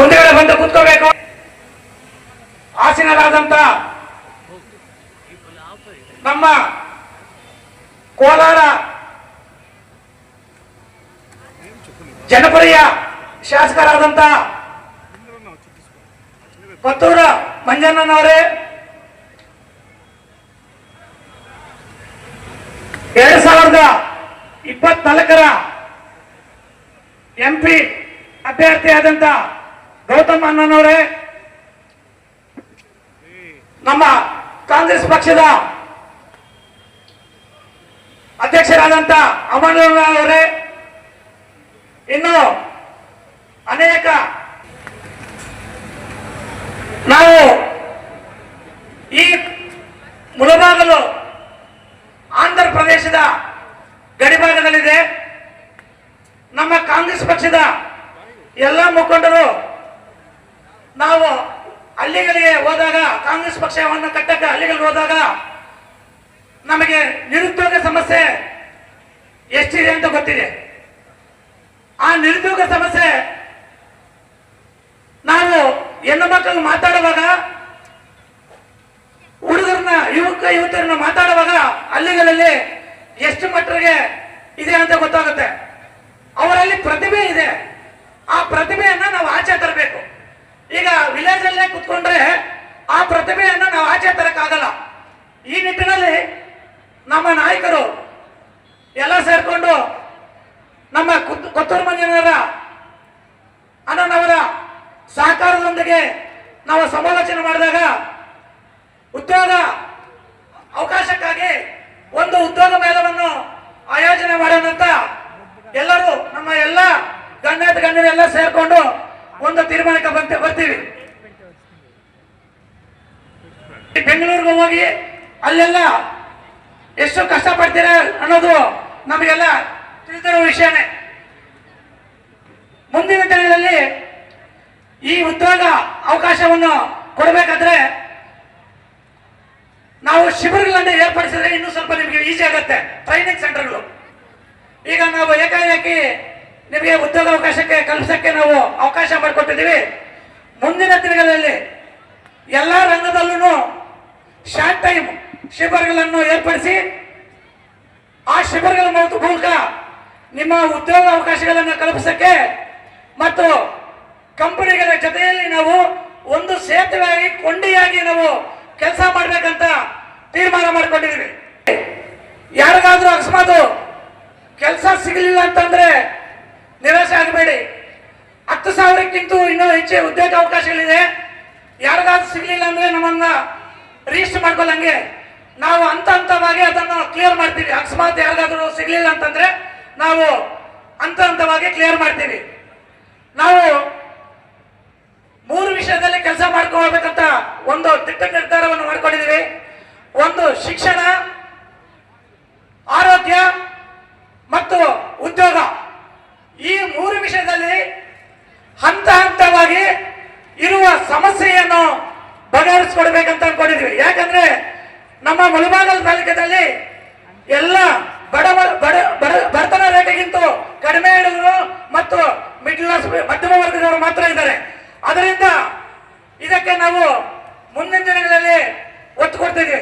ಮುಂದೆಗಡೆ ಬಂದು ಕೂತ್ಕೋಬೇಕು. ಆಸೀನರಾದಂತ ನಮ್ಮ ಕೋಲಾರ ಜನಪ್ರಿಯ ಶಾಸಕರಾದಂತ ಪತ್ತೂರ ಮಂಜಣ್ಣನವರೇ, ಎರಡ್ ಸಾವಿರದ ಇಪ್ಪತ್ನಾಲ್ಕರ ಎಂಪಿ ಅಭ್ಯರ್ಥಿಯಾದಂತ ಗೌತಮ್ ಅಣ್ಣನವರೇ, ನಮ್ಮ ಕಾಂಗ್ರೆಸ್ ಪಕ್ಷದ ಅಧ್ಯಕ್ಷರಾದಂತ ಅಮರವರೇ ಇನ್ನು ಅನೇಕ ನಾವು ಈ ಮುಳಬಾಗಲು ಆಂಧ್ರ ಪ್ರದೇಶದ ಗಡಿಭಾಗದಲ್ಲಿದೆ. ನಮ್ಮ ಕಾಂಗ್ರೆಸ್ ಪಕ್ಷದ ಎಲ್ಲ ಮುಖಂಡರು ನಾವು ಹಳ್ಳಿಗಳಿಗೆ ಹೋದಾಗ, ಕಾಂಗ್ರೆಸ್ ಪಕ್ಷವನ್ನು ಕಟ್ಟಕ್ಕೆ ಹಳ್ಳಿಗಳಿಗೆ ಹೋದಾಗ ನಮಗೆ ನಿರುದ್ಯೋಗ ಸಮಸ್ಯೆ ಎಷ್ಟಿದೆ ಅಂತ ಗೊತ್ತಿದೆ. ಆ ನಿರುದ್ಯೋಗ ಸಮಸ್ಯೆ ನಾವು ಹೆಣ್ಣು ಮಕ್ಕಳು ಮಾತಾಡುವಾಗ, ಹುಡುಗರನ್ನ, ಯುವಕ, ಯುವತಿಯರನ್ನ ಮಾತಾಡುವಾಗ ಹಳ್ಳಿಗಳಲ್ಲಿ ಎಷ್ಟು ಮಟ್ಟಿಗೆ ಇದೆ ಅಂತ ಗೊತ್ತಾಗುತ್ತೆ. ಅವರಲ್ಲಿ ಪ್ರತಿಭೆ ಇದೆ. ಆ ಪ್ರತಿಭೆಯನ್ನ ನಾವು ಆಚೆ ತರಬೇಕು ಈಗ ವಿಲೇಜ್ ಅಲ್ಲೇ ಕುತ್ಕೊಂಡ್ರೆ ಆ ಪ್ರತಿಭೆಯನ್ನ ನಾವು ಆಚೆ ತರಕ್ಕಾಗಲ್ಲ ಈ ನಿಟ್ಟಿನಲ್ಲಿ ನಮ್ಮ ನಾಯಕರು ಎಲ್ಲ ಸೇರ್ಕೊಂಡು ನಮ್ಮ ಕುತ್- ಕೊತ್ತೂರು ಮಂಜನವರ ಅಣ್ಣನವರ ಸಹಕಾರದೊಂದಿಗೆ ನಾವು ಸಮಾಲೋಚನೆ ಮಾಡಿದಾಗ ಉದ್ಯೋಗ ಅವಕಾಶಕ್ಕಾಗಿ ಒಂದು ಉದ್ಯೋಗ ಮೇಳವನ್ನು ಆಯೋಜನೆ ಮಾಡೋಣಂತ ಎಲ್ಲರೂ ನಮ್ಮ ಎಲ್ಲ ಗಣ್ಯಾತ ಗಣ್ಯರೆಲ್ಲ ಸೇರ್ಕೊಂಡು ಒಂದು ತೀರ್ಮಾನಕ್ಕೆ ಬಂತ ಬರ್ತೀವಿ. ಬೆಂಗಳೂರಿಗೆ ಹೋಗಿ ಅಲ್ಲೆಲ್ಲ ಎಷ್ಟು ಕಷ್ಟ ಕಷ್ಟಪಡ್ತೀರ ಅನ್ನೋದು ನಮಗೆಲ್ಲ ತಿಳಿದಿರುವ ವಿಷಯನೇ. ಮುಂದಿನ ದಿನಗಳಲ್ಲಿ ಈ ಉದ್ಯೋಗ ಅವಕಾಶವನ್ನು ಕೊಡಬೇಕಾದ್ರೆ ನಾವು ಶಿಬಿರಗಳನ್ನು ಏರ್ಪಡಿಸಿದ್ರೆ ಇನ್ನೂ ಸ್ವಲ್ಪ ನಿಮಗೆ ಈಸಿ ಆಗುತ್ತೆ. ಟ್ರೈನಿಂಗ್ ಸೆಂಟರ್ಗಳು ಈಗ ನಾವು ಏಕಾಏಕಿ ನಿಮಗೆ ಉದ್ಯೋಗ ಅವಕಾಶಕ್ಕೆ ಕಲ್ಪಿಸಕ್ಕೆ ನಾವು ಅವಕಾಶ ಮಾಡಿಕೊಟ್ಟಿದ್ದೀವಿ. ಮುಂದಿನ ದಿನಗಳಲ್ಲಿ ಎಲ್ಲ ರಂಗದಲ್ಲೂ ಶಾರ್ಟ್ ಟೈಮ್ ಶಿಬಿರಗಳನ್ನು ಏರ್ಪಡಿಸಿ ಆ ಶಿಬಿರಗಳ ಮೂಲಕ ನಿಮ್ಮ ಉದ್ಯೋಗ ಅವಕಾಶಗಳನ್ನು ಕಲ್ಪಿಸಕ್ಕೆ ಮತ್ತು ಕಂಪನಿಗಳ ಜೊತೆಯಲ್ಲಿ ನಾವು ಒಂದು ಸೇತುವೆಯಾಗಿ, ಕೊಂಡಿಯಾಗಿ ನಾವು ಕೆಲಸ ಮಾಡಬೇಕಂತ ತೀರ್ಮಾನ ಮಾಡಿಕೊಂಡಿದ್ದೀವಿ. ಯಾರಿಗಾದ್ರೂ ಅಕಸ್ಮಾತ್ ಕೆಲಸ ಸಿಗಲಿಲ್ಲ ಅಂತಂದ್ರೆ ನಿರಾಶೆ ಆಗಬೇಡಿ. ಹತ್ತು ಸಾವಿರಕ್ಕಿಂತ ಇನ್ನೂ ಹೆಚ್ಚು ಉದ್ಯೋಗ ಅವಕಾಶಗಳಿದೆ. ಯಾರಿಗಾದ್ರೂ ಸಿಗಲಿಲ್ಲ ಅಂದ್ರೆ ನಮ್ಮನ್ನ ರಿಜಿಸ್ಟರ್ ಮಾಡ್ಕೊಳ್ಳಂಗೆ. ನಾವು ಹಂತ ಹಂತವಾಗಿ ಅದನ್ನು ಕ್ಲಿಯರ್ ಮಾಡ್ತೀವಿ. ಅಕಸ್ಮಾತ್ ಯಾರಿಗಾದ್ರೂ ಸಿಗಲಿಲ್ಲ ಅಂತಂದ್ರೆ ನಾವು ಹಂತ ಹಂತವಾಗಿ ಕ್ಲಿಯರ್ ಮಾಡ್ತೀವಿ. ನಾವು ಕೆಲಸ ಒಂದು ದಿಟ್ಟ ನಿರ್ಧಾರವನ್ನು ಮಾಡಿಕೊಂಡಿದ್ದೀವಿ. ಒಂದು ಶಿಕ್ಷಣ, ಆರೋಗ್ಯ ಮತ್ತು ಉದ್ಯೋಗ. ಈ ಮೂರು ವಿಷಯದಲ್ಲಿ ಹಂತ ಹಂತವಾಗಿ ಇರುವ ಸಮಸ್ಯೆಯನ್ನು ಬಗೆಹರಿಸಿಕೊಡ್ಬೇಕಂತ ಅನ್ಕೊಂಡಿದ್ವಿ ಯಾಕಂದ್ರೆ ನಮ್ಮ ಮುಳಬಾಗಲ್ ತಾಲೂಕದಲ್ಲಿ ಎಲ್ಲ ಬಡ ಬಡ ಬಡ ಬಡತನ ರೇಖೆಗಿಂತ ಕಡಿಮೆ ಹಿಡಿದ್ರು ಮತ್ತು ಮಿಡ್ಲ್ ಕ್ಲಾಸ್ ಮಧ್ಯಮ ವರ್ಗದವರು ಮಾತ್ರ ಇದ್ದಾರೆ. ಅದರಿಂದ ನಾವು ಮುಂದಿನ ದಿನಗಳಲ್ಲಿ ಒತ್ತು ಕೊಡ್ತಿದ್ವಿ